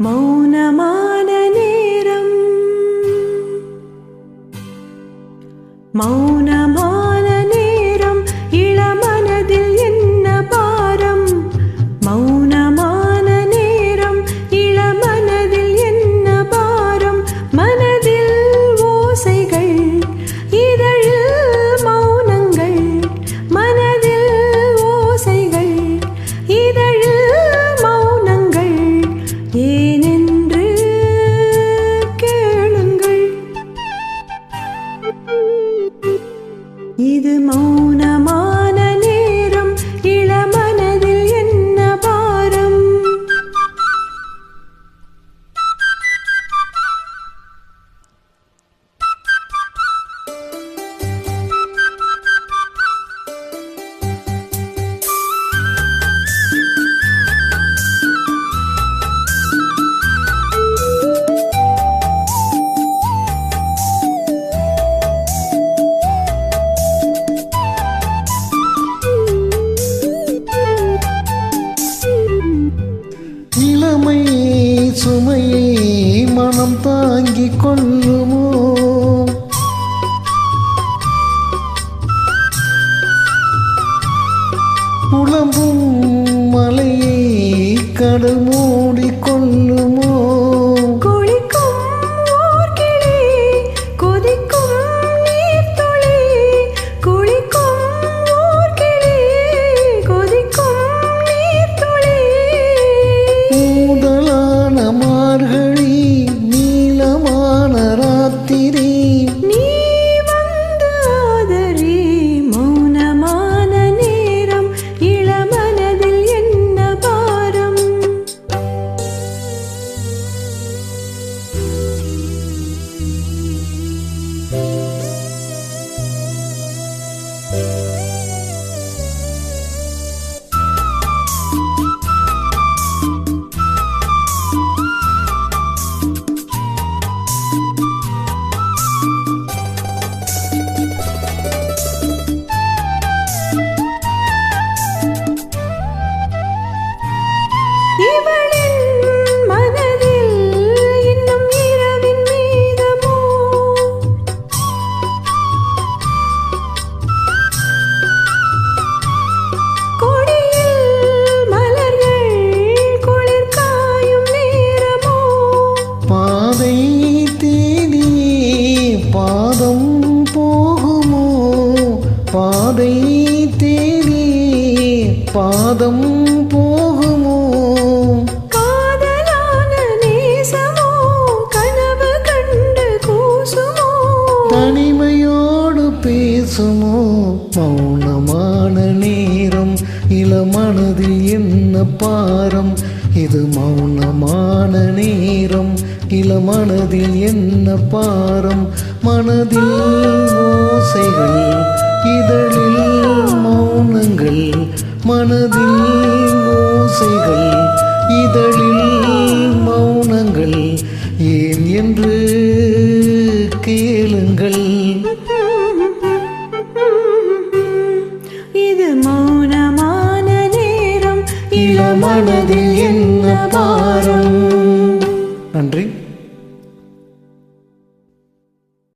मौनमाननेरम्। मौनमा சுமை சுமையை மனம் தாங்கிக் கொள்ளுமோ? புலம்பும் மலையை கடல் மூடிக் Peace. பாதை தேடி பாதம் போகுமோ? காதலான நேசமோ கனவு கண்டு கூசுமோ? தனிமையோடு பேசுமோ? மௌனமான நேரம் இளமனதில் என்ன பாரம்? இது மௌனமான நேரம் இளமனதில் என்ன பாரம்? மனதில் ஓசைகள் இதழில் மௌனங்கள் மனதில் ஓசைகள் இதழில் மௌனங்கள் ஏன் என்று கேளுங்கள். இது மௌனமான நேரம் இளமனதில் என்ன பாரம்? நன்றி.